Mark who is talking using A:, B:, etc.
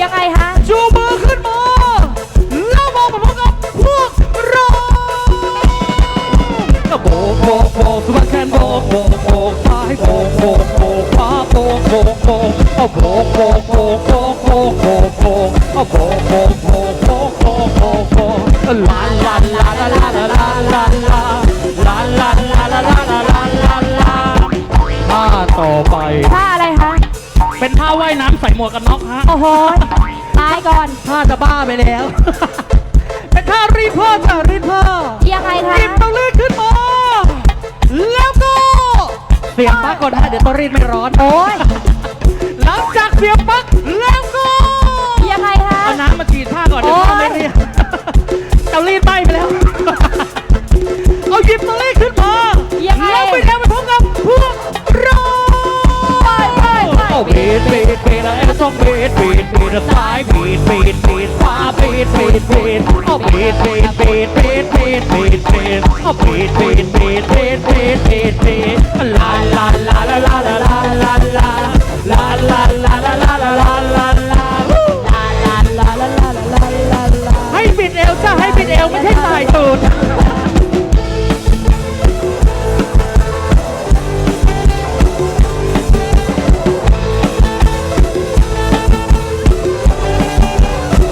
A: ยังไงฮะ
B: ชูมือขึ้นมาแล้วมองมาพร้อมกับพวกเราโบกโบกโบกสวัสดแขนโบกโบกโบกซ้ายโบกโบกโบกขวาโบกโบกโบกเอาโบกโบกโบกโบกโบกโบกโบกเอาโบกโบกโบกโบกโบกโบกโบกลาลาลาลาลาลาลาลาลาลาลาลาลาลาลาลาลาลาท่าต่อไป
A: ท่าอะไรคะ
B: เป็นท่าว่ายน้ำใส่หมวกกันน็อกฮะ
A: โอ้โหตายก่อน
B: ท่าจะบ้าไปแล้ว เป็นท่ารีดพ่อจ้ะรีดพ่อ
A: ยังไงคะ
B: รีดต้องรีดขึ้นมา แล้วก็เสียบปลั๊กก่อนนะเดี๋ยวต้องรีดไม่ร้อน
A: โอ้ย
B: หลังจากเสียบปลั๊กแล้วก็
A: ยังไงคะ
B: เอาน้ำมาฉีดท่าก่อนเดี๋ยวท่าไม่เรียบจะรีดไหมไป บีดบีดบีดแล้วต้องบีดบีดบีดซ้ายบีดบีดบีดขวาบีดบีดบีดเอาบีดบีดบีดบีดบีดบีดบีดเอาบีดบีดบีดบีดบีดบีดบีด